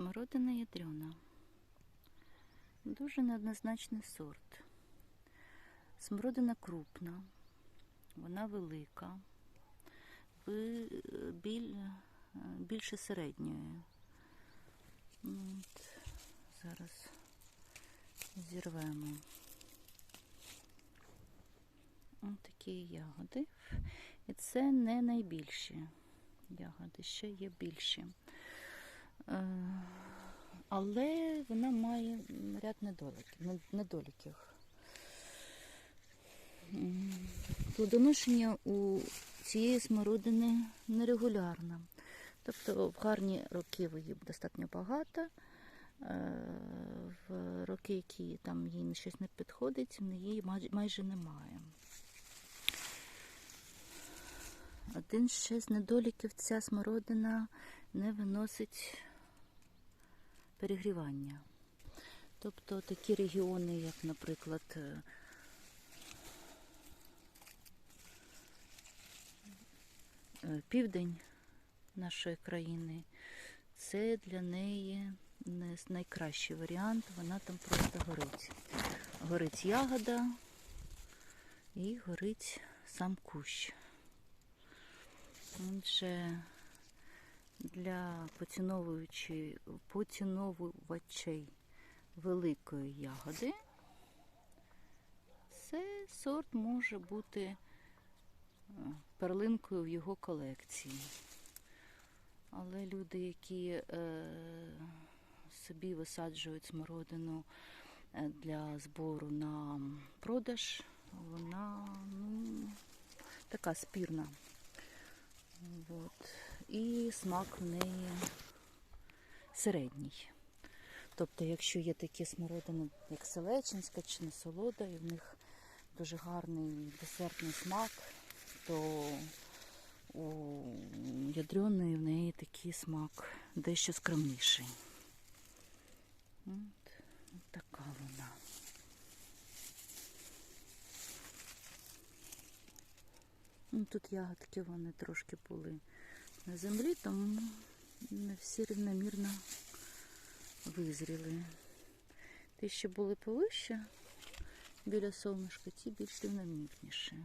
Смородина ядрена. Дуже неоднозначний сорт. Смородина крупна, вона велика, біль, більше середньої. Ну, От, зараз зірвемо. Ось такі ягоди. І це не найбільші ягоди, ще є більші. Але вона має ряд недоліків. нед- недоліків. Плодоношення у цієї смородини нерегулярне. Тобто в гарні роки її достатньо багато, е, в роки, які там їй щось не підходить, її майже немає. Один ще з недоліків ця смородина не виносить перегрівання. Тобто такі регіони, як, наприклад, е, е, південь нашої країни, це для неї не найкращий варіант. Вона там просто горить. Горить ягода і горить сам кущ. Отже, для поціновувачей великої ягоди цей сорт може бути е, перлинкою в його колекції. Але люди, які е, собі висаджують смородину е, для збору на продаж, вона ну, така спірна. От. І смак в неї середній. Тобто, якщо є такі смородини, як Селечинська чи несолода, і в них дуже гарний десертний смак, то у ядреної в неї такий смак дещо скромніший. От, от така вона. Ну, тут ягодки вони трошки були на землі, тому не всі рівномірно визріли. Ті, що були повище біля сонечка, ті більш рівномірніші.